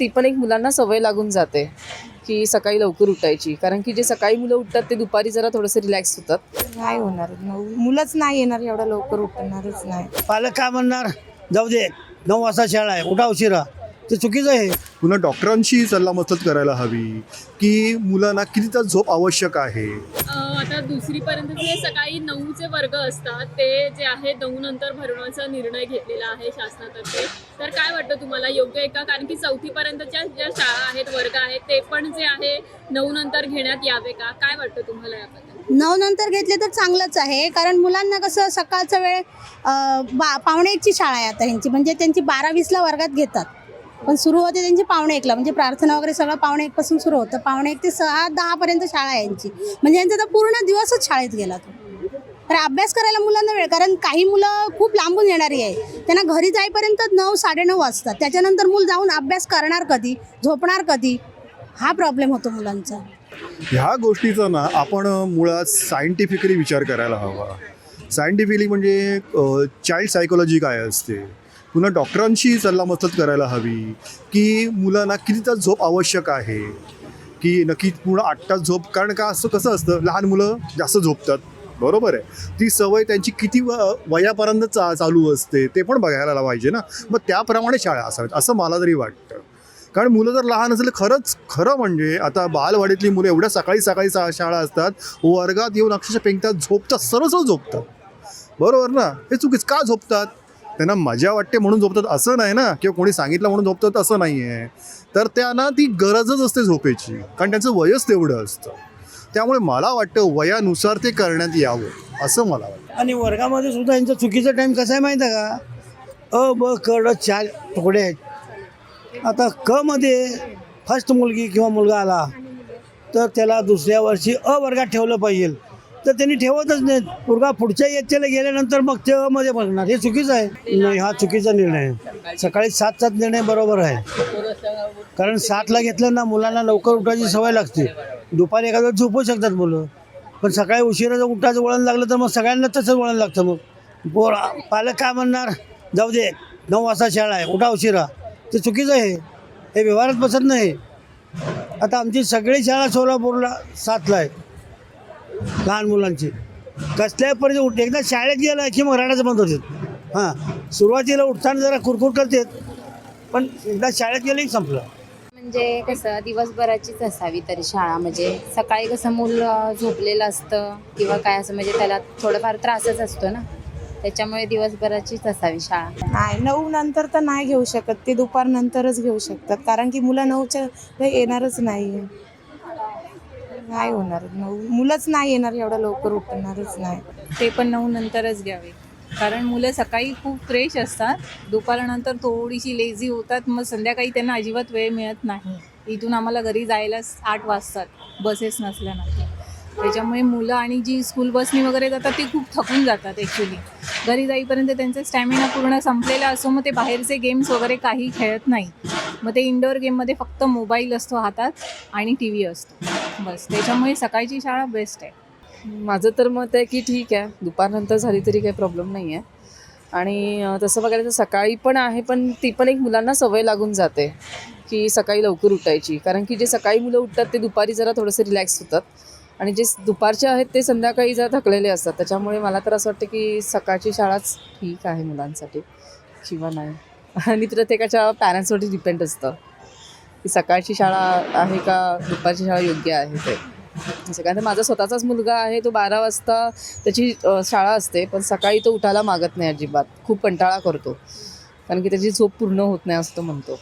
ती पण एक मुलांना सवय लागून जाते की सकाळी लवकर उठायची. कारण की जे सकाळी मुलं उठतात ते दुपारी जरा थोडंसं रिलॅक्स होतात. नाही होणार. नऊ मुलंच नाही येणार एवढं लवकर उठणारच नाही. पालक काय म्हणणार? जाऊ दे नऊ वाजता शाळा आहे उठा उशिरा. ते चुकीचं आहे. पुन्हा डॉक्टरांशी सल्लामसलत करायला हवी की मुलांना किती तास झोप आवश्यक आहे? अ, आता दुसरीपर्यंत जे सकाळी नऊचे वर्ग असतात ते जे आहे नऊ नंतर भरवण्याचा निर्णय घेतलेला आहे शासनातर्फे. तर काय वाटतं तुम्हाला? योग्य आहे का? कारण की चौथीपर्यंतच्या ज्या शाळा आहेत वर्ग आहेत ते पण जे आहे नऊ नंतर घेण्यात यावे का? काय वाटतं तुम्हाला याबद्दल? नऊ नंतर घेतले तर चांगलंच आहे कारण मुलांना कसं सकाळचा वेळ अं, बा शाळा आहे आता ह्यांची. म्हणजे त्यांची बारा वीसला वर्गात घेतात. पण सुरू होते त्यांची पावणे एकला. म्हणजे प्रार्थना वगैरे सगळं पावणे एकपासून सुरू होतं. पावणे एक ते सहा दहापर्यंत शाळा आहे यांची म्हणजे यांचा तर पूर्ण दिवसच शाळेत गेला तो. तर अभ्यास करायला मुलांना वेळ कारण काही मुलं खूप लांबून येणारी आहे. त्यांना घरी जाईपर्यंत नऊ साडेनऊ वाजतात. त्याच्यानंतर मूल जाऊन अभ्यास करणार कधी झोपणार कधी हा प्रॉब्लेम होतो मुलांचा. ह्या गोष्टीचा ना आपण मुळात सायंटिफिकली विचार करायला हवा. सायंटिफिकली म्हणजे चाइल्ड सायकोलॉजी काय असते? पुन्हा डॉक्टरांशी सल्लामसलत करायला हवी की मुलांना किती तास झोप आवश्यक आहे की नक्की पूर्ण आठ तास झोप कारण का असं कसं असतं लहान मुलं जास्त झोपतात बरोबर आहे. ती सवय त्यांची किती व वयापर्यंत चा चालू असते ते पण बघायला पाहिजे ना. मग त्याप्रमाणे शाळा असाव्यात असं मला तरी वाटतं. कारण मुलं जर लहान असेल खरंच खरं म्हणजे आता बालवाडीतली मुलं एवढ्या सकाळी सकाळी सा शाळा असतात वर्गात येऊन अक्षरशः पेंगतात झोपतात सरळ सरळ झोपतात. बरोबर ना? हे चुकीच का झोपतात? त्यांना मजा वाटते म्हणून झोपतात. असं नाही ना किंवा कोणी सांगितलं म्हणून झोपतात असं नाही आहे तर त्यांना ती गरजच असते झोपेची कारण त्यांचं वयच तेवढं असतं. त्यामुळे मला वाटतं वयानुसार ते करण्यात यावं असं मला वाटतं. आणि वर्गामध्ये सुद्धा यांचा चुकीचा टाईम कसा आहे माहीत आहे का? अ ब कड चार तुकडे. आहेत आता क मध्ये फर्स्ट मुलगी किंवा मुलगा आला तर त्याला दुसऱ्या वर्षी अ वर्गात ठेवलं पाहिजे. तर त्यांनी ठेवतच नाहीत. पुरगा पुढच्या इयत्तेला गेल्यानंतर मग ते मध्ये बघणार. हे चुकीचं आहे. नाही हा चुकीचा निर्णय आहे. सकाळी सातचा निर्णय बरोबर आहे. कारण सातला घेतलं ना मुलांना लवकर उठायची सवय लागते. दुपारी एखाद्या झोपू शकतात मुलं. पण सकाळी उशिरा जर उठायचं वळण लागलं तर मग सगळ्यांना तसंच वळण लागतं मग. पोर पालक काय म्हणणार? जाऊ दे नऊ वाजता शाळा आहे. उठा उशिरा. ते चुकीचं आहे. हे व्यवहारात बसत नाही. आता आमची सगळी शाळा सोलापूरला सातला आहे. लहान मुलांची. कसल्याही परिस्थिती उठ एकदा शाळेत गेलं की मग रडायचं बंद होतात हां सुरुवातीला उठताना जरा कुरकुर करतात पण एकदा शाळेत गेलं की संपलं. म्हणजे कसं दिवसभराचीच असावी तरी शाळा. म्हणजे सकाळी कसं मूल झोपलेलं असतं किंवा काय असं म्हणजे त्याला थोडंफार त्रासच असतो ना. त्याच्यामुळे दिवसभराचीच असावी शाळा. नाही नऊ नंतर तर नाही घेऊ शकत. ते दुपारनंतरच घेऊ शकतात. कारण की मुलं नऊच्या येणारच नाही नाही होणार. नऊ मुलंच नाही येणार एवढं लवकर उठणारच नाही. ते पण नऊ नंतरच घ्यावे. कारण मुलं सकाळी खूप फ्रेश असतात. दुपारनंतर थोडीशी लेझी होतात. मग संध्याकाळी त्यांना अजिबात वेळ मिळत नाही. इथून आम्हाला घरी जायला आठ वाजतात. बसेस नसल्यानंतर. त्याच्यामुळे मुलं आणि जी स्कूल बसनी वगैरे जातात ते खूप थकून जातात ॲक्च्युली घरी जाईपर्यंत त्यांचा स्टॅमिना पूर्ण संपलेला असो मग ते बाहेरचे गेम्स वगैरे काही खेळत नाही. मग ते इनडोअर गेममध्ये फक्त मोबाईल असतो हातात आणि टी व्ही असतो. बस त्याच्यामुळे सकाळची शाळा बेस्ट आहे. माझं तर मत आहे की ठीक आहे. दुपारनंतर झाली तरी काही प्रॉब्लेम नाही आहे आणि तसं बघायला तर सकाळी पण आहे पण ती पण एक मुलांना सवय लागून जाते. की सकाळी लवकर उठायची. कारण की जे सकाळी मुलं उठतात ते दुपारी जरा थोडंसं रिलॅक्स होतात. आणि जे दुपारचे आहेत ते संध्याकाळी जरा थकलेले असतात. त्याच्यामुळे मला तर असं वाटतं की सकाळची शाळाच ठीक आहे मुलांसाठी किंवा नाही. आणि प्रत्येकाच्या पॅरेंट्सवरती डिपेंड असतं. की सकाळची शाळा आहे का दुपारची शाळा योग्य आहे ते. असं कारण माझा स्वतःचाच मुलगा आहे तो बारा वाजता त्याची शाळा असते पण सकाळी तो उठायला मागत नाही अजिबात. खूप कंटाळा करतो. कारण की त्याची झोप पूर्ण होत नाही असं तो म्हणतो.